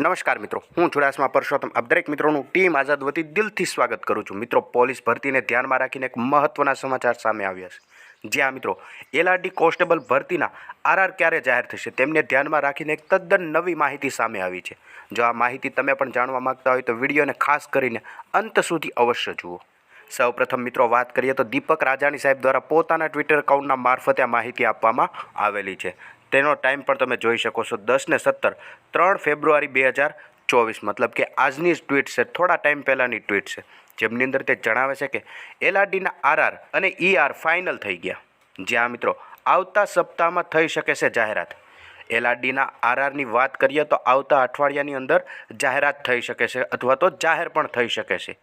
નમસ્કાર મિત્રો, હું ચુડાસમા પરસોત્તમ. આપ દરેક મિત્રોનું ટીમ આઝાદ વતી દિલથી સ્વાગત કરું છું. મિત્રો, પોલીસ ભરતીને ધ્યાનમાં રાખીને એક મહત્વના સમાચાર સામે આવ્યા છે. જ્યાં મિત્રો એલઆરડી કોન્સ્ટેબલ ભરતીના આરઆર ક્યારે જાહેર થશે તેમને ધ્યાનમાં રાખીને એક તદ્દન નવી માહિતી સામે આવી છે. જો આ માહિતી તમે પણ જાણવા માંગતા હોય તો વિડીયોને ખાસ કરીને અંત સુધી અવશ્ય જુઓ. સૌપ્રથમ મિત્રો વાત કરીએ તો દીપક રાજાણી સાહેબ દ્વારા પોતાના ટ્વિટર એકાઉન્ટના મારફતે આ માહિતી આપવામાં આવેલી છે. તેનો ટાઈમ પણ તમે જોઈ શકો છો. દસ ને સત્તર, ત્રણ ફેબ્રુઆરી બે હજાર ચોવીસ. મતલબ કે આજની જ ટ્વીટ છે. થોડા ટાઈમ પહેલાંની ટ્વીટ છે. જેમની અંદર તે જણાવે છે કે એલઆરડીના આરઆર અને ઈઆર ફાઇનલ થઈ ગયા. જ્યાં મિત્રો આવતા સપ્તાહમાં થઈ શકે છે જાહેરાત. એલઆરડીના આરઆરની વાત કરીએ તો આવતા અઠવાડિયાની અંદર જાહેરાત થઈ શકે છે અથવા તો જાહેર પણ થઈ શકે છે.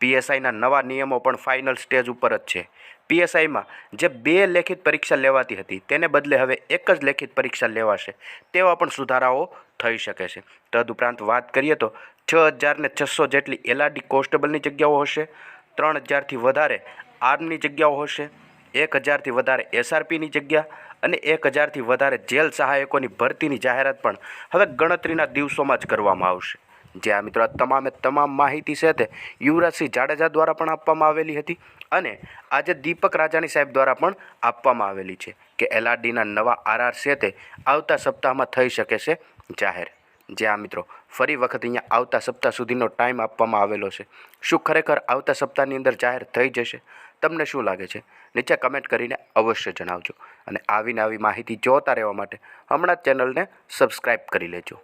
પીએસઆઈના નવા નિયમો પણ ફાઇનલ સ્ટેજ ઉપર જ છે. પીએસઆઈમાં જે બે લેખિત પરીક્ષા લેવાતી હતી, તેને બદલે હવે એક જ લેખિત પરીક્ષા લેવાશે, તેવા પણ સુધારાઓ થઈ શકે છે. તદુપરાંત વાત કરીએ તો છ હજારને છસો જેટલી એલઆરડી કોન્સ્ટેબલની જગ્યાઓ હશે, ત્રણ હજારથી વધારે આર્મની જગ્યાઓ હશે, એક હજારથી વધારે એસઆરપીની જગ્યા અને એક હજારથી વધારે જેલ સહાયકોની ભરતીની જાહેરાત પણ હવે ગણતરીના દિવસોમાં જ કરવામાં આવશે. જે આ મિત્રો તમામે તમામ માહિતી છે તે યુવરાજસિંહ જાડેજા દ્વારા પણ આપવામાં આવેલી હતી અને આજે દીપક રાજાણી સાહેબ દ્વારા પણ આપવામાં આવેલી છે કે એલઆરડીના નવા આરઆર છે તે આવતા સપ્તાહમાં થઈ શકે છે જાહેર. જે આ મિત્રો ફરી વખત અહીંયા આવતા સપ્તાહ સુધીનો ટાઈમ આપવામાં આવેલો છે. શું ખરેખર આવતા સપ્તાહની અંદર જાહેર થઈ જશે? તમને શું લાગે છે? નીચે કમેન્ટ કરીને અવશ્ય જણાવજો અને આવીને આવી માહિતી જોતા રહેવા માટે હમણાં જ ચેનલને સબસ્ક્રાઈબ કરી લેજો.